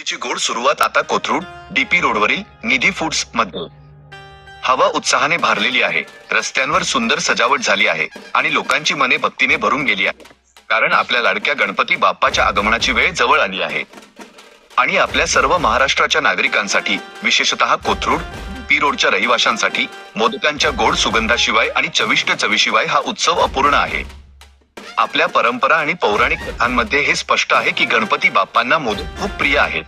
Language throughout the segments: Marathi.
तिची गोड सुरुवात आता कोथरूड डीपी रोडवरील निधी फूड्समध्ये. हवा उत्साहाने भारलेली आहे. रस्त्यांवर सुंदर सजावट झाली आहे आणि लोकांची मने भक्तीने भरून गेली आहे. कारण आपल्या लाडक्या गणपती बाप्पाच्या आगमनाची वेळ जवळ आली आहे. आणि आपल्या सर्व महाराष्ट्राच्या नागरिकांसाठी विशेषतः कोथरूड पी रोडच्या रहिवाशांसाठी मोदकांच्या गोड सुगंधाशिवाय आणि चविष्ट चवीशिवाय हा उत्सव अपूर्ण आहे. आपल्या परंपरा आणि पौराणिक कथांमध्ये हे स्पष्ट आहे की गणपती बाप्पांना मोदक खूप प्रिय आहेत.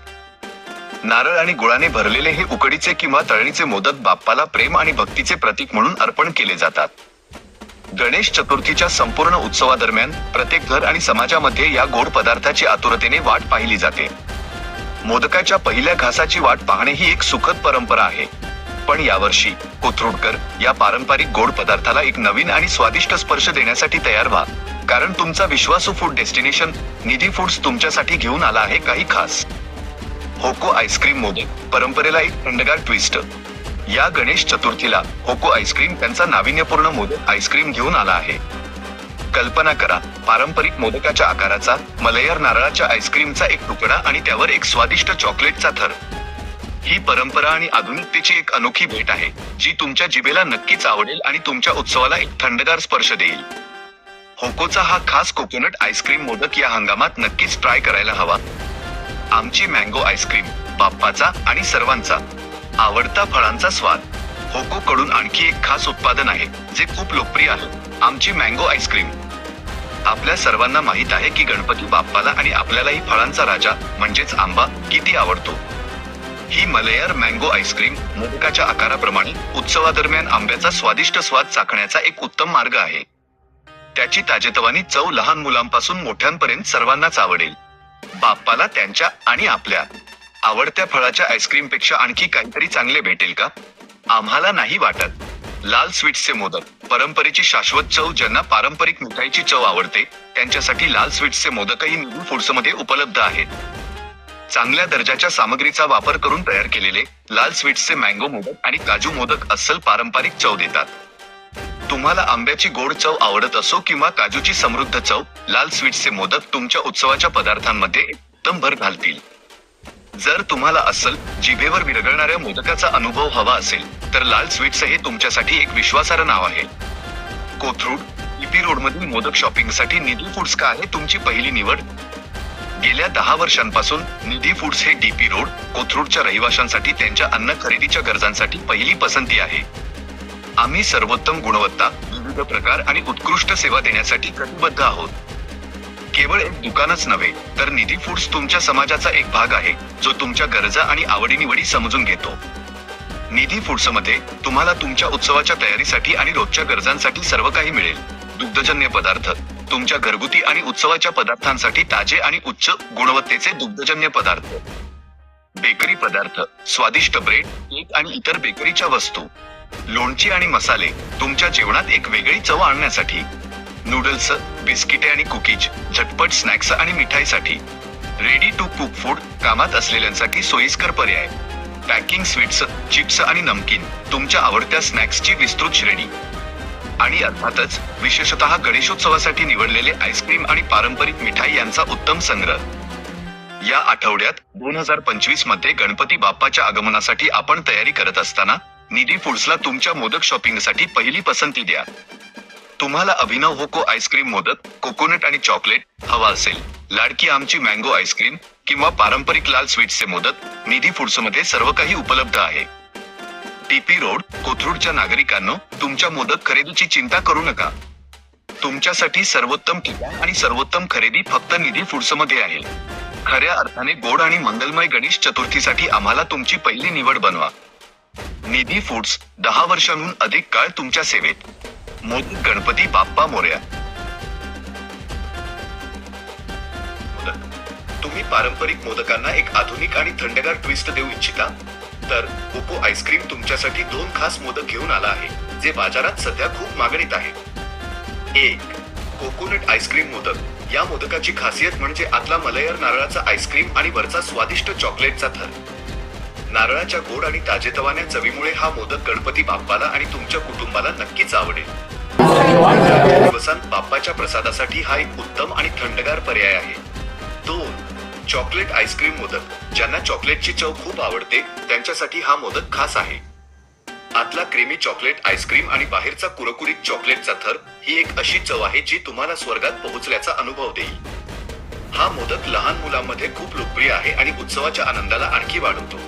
नारळ आणि गुळाने भरलेले हे उकडीचे किंवा तळणीचे मोदक बाप्पाला प्रेम आणि भक्तीचे प्रतीक म्हणून अर्पण केले जातात. गणेश चतुर्थीच्या संपूर्ण उत्सवादरम्यान प्रत्येक घर आणि समाजामध्ये या गोड पदार्थाची आतुरतेने वाट पाहिली जाते. मोदकाच्या पहिल्या घासाची वाट पाहणे ही एक सुखद परंपरा आहे. पण यावर्षी कोथरूडकर या पारंपरिक गोड पदार्थाला एक नवीन आणि स्वादिष्ट स्पर्श देण्यासाठी तयार व्हा. कारण तुमचा विश्वासू फूड डेस्टिनेशन निधी फूड्स तुमच्यासाठी घेऊन आला आहे काही खास. होको आईस्क्रीम मोदक परंपरेला एक थंडगार ट्विस्ट या गणेश चतुर्थीला होको आईस्क्रीम त्यांचा नाविन्यपूर्ण मोदक आईस्क्रीम घेऊन आला आहे. कल्पना करा पारंपरिक मोदकाच्या आकाराचा मलयर नारळाच्या आईस्क्रीमचा एक तुकडा आणि त्यावर एक स्वादिष्ट चॉकलेटचा थर. ही परंपरा आणि आधुनिकतेची एक अनोखी भेट आहे जी तुमच्या जिभेला नक्कीच आवडेल आणि तुमच्या उत्सवाला एक थंडगार स्पर्श देईल. होकोचा हा खास कोकोनट आईस्क्रीम मोदक या हंगामात नक्कीच ट्राय करायला हवा. आमची मँगो आईस्क्रीम बाप्पाचा आणि सर्वांचा. आवडता फळांचा स्वाद. होको कडून आणखी एक खास उत्पादन आहे जे खूप लोकप्रिय आहे. आमची मँगो आईस्क्रीम. आपल्या सर्वांना माहीत आहे की गणपती बाप्पाला आणि आपल्यालाही फळांचा राजा म्हणजेच आंबा किती आवडतो? ही मलयार मँगो आईस्क्रीम मोदकाच्या आकाराप्रमाणे उत्सवादरम्यान आंब्याचा स्वादिष्ट स्वाद चाखण्याचा एक उत्तम मार्ग आहे. त्याची ताजेतवानी चव लहान मुलांपासून मोठ्यांपर्यंत सर्वांनाच आवडेल. बाप्पाला त्यांच्या आणि आपल्या. आवडत्या फळाच्या आईस्क्रीमपेक्षा आणखी काहीतरी चांगले भेटेल का? आम्हाला नाही वाटत. लाल स्वीट्सचे मोदक. परंपरेची शाश्वत चव ज्यांना पारंपरिक मिठाईची चव आवडते त्यांच्यासाठी लाल स्वीट्सचे मोदकही निधू फूड्समध्ये उपलब्ध आहेत. चांगल्या दर्जाच्या सामग्रीचा वापर करून तयार केलेले लाल स्वीट्सचे मँगो मोदक आणि काजू मोदक अस्सल पारंपरिक चव देतात. तुम्हाला आंब्याची गोड चव आवडत असो किंवा काजूची समृद्ध चव लाल स्वीट्सचे मोदक तुमच्या उत्सवाच्या पदार्थांमध्ये एकदम भर घालतील. जर तुम्हाला असल जिभेवर विरघळणाऱ्या मोदकाचा अनुभव हवा असेल तर लाल स्वीट्स हे तुमच्यासाठी एक विश्वासार्ह नाव आहे. कोथरूड इपी रोड मधील मोदक शॉपिंगसाठी निधी फूड्स का आहे तुमची पहिली निवड? गेल्या दहा वर्षांपासून निधी फूड्स हे डीपी रोड कोथरूडच्या रहिवाशांसाठी त्यांच्या अन्न खरेदीच्या गरजांसाठी पहिली पसंती आहे. आम्ही सर्वोत्तम गुणवत्ता विविध प्रकार आणि उत्कृष्ट सेवा देण्यासाठी कटिबद्ध आहोत. केवळ एक दुकानच नव्हे तर निधी फूड्स तुमच्या समाजाचा एक भाग आहे जो तुमच्या गरजा आणि आवडीनिवडी समजून घेतो. निधी फूड्समध्ये तुम्हाला तुमच्या उत्सवाच्या तयारीसाठी आणि रोजच्या गरजांसाठी सर्व काही मिळेल. दुग्धजन्य पदार्थ तुमच्या घरगुती आणि उत्सवाच्या पदार्थांसाठी ताजे आणि उच्च गुणवत्तेचे दुग्धजन्य पदार्थ. बेकरी पदार्थ स्वादिष्ट ब्रेड केक आणि इतर बेकरीच्या वस्तू. लोणची आणि मसाले तुमच्या जेवणात एक वेगळी चव आणण्यासाठी. नूडल्स बिस्किटे आणि कुकीज झटपट स्नॅक्स आणि मिठाईसाठी. रेडी टू कुक फूड कामात असलेल्यांसाठी सोयीस्कर पर्याय. पॅकिंग स्वीट्स चिप्स आणि नमकीन तुमच्या आवडत्या स्नॅक्सची विस्तृत श्रेणी. आणि अर्थातच विशेषतः गणेशोत्सवासाठी निवडलेले आईस्क्रीम आणि पारंपरिक मिठाई यांचा उत्तम संग्रह. या आठवड्यात दोन हजार पंचवीसमध्ये गणपती बाप्पाच्या आगमनासाठी आपण तयारी करत असताना निधी फूड्सला तुमच्या मोदक शॉपिंगसाठी पहिली पसंती द्या. तुम्हाला अभिनव होको आईस्क्रीम मोदक कोकोनट आणि चॉकलेट हवा असेल. लाडकी आमची मँगो आईस्क्रीम किंवा पारंपरिक लाल स्वीट्सचे मोदक निधी फूड्समध्ये सर्व काही उपलब्ध आहे. टीपी रोड कोथरूडच्या नागरिकांनो तुमच्या मोदक खरेदीची चिंता करू नका. तुमच्यासाठी सर्वोत्तम ठिकाण आणि सर्वोत्तम खरेदी फक्त निधी फूड्समध्ये आहे. खऱ्या अर्थाने गोड आणि मंगलमय गणेश चतुर्थीसाठी आम्हाला तुमची पहिली निवड बनवा. निधी फूड्स दहा वर्षांहून अधिक काळ तुमच्या सेवेत. मोद गणपती बाप्पा मोर्या. तुम्ही पारंपरिक मोदकांना एक आधुनिक आणि थंडगार ट्विस्ट देऊ इच्छिता? तर ओप्पो आईस्क्रीम तुमच्यासाठी दोन खास मोदक घेऊन आला आहे जे बाजारात सध्या खूप मागणीत आहे एक कोकोनट आईस्क्रीम मोदक. या मोदकाची खासियत म्हणजे आतला मलयर नारळाचा आईस्क्रीम आणि वरचा स्वादिष्ट चॉकलेटचा थर. नारळाच्या गोड आणि ताजेतवान्या चवीमुळे हा मोदक गणपती बाप्पाला आणि तुमच्या कुटुंबाला नक्कीच आवडेल. दिवसांत बाप्पाच्या प्रसादासाठी हा एक उत्तम आणि थंडगार पर्याय आहे. दोन चॉकलेट आईस्क्रीम मोदक. ज्यांना चॉकलेटची चव खूप आवडते त्यांच्यासाठी हा मोदक खास आहे. आतला क्रीमी चॉकलेट आईस्क्रीम आणि बाहेरचा कुरकुरीत चॉकलेटचा थर ही एक अशी चव आहे जी तुम्हाला स्वर्गात पोहोचल्याचा अनुभव देईल. हा मोदक लहान मुलांमध्ये खूप लोकप्रिय आहे आणि उत्सवाच्या आनंदाला आणखी वाढवतो.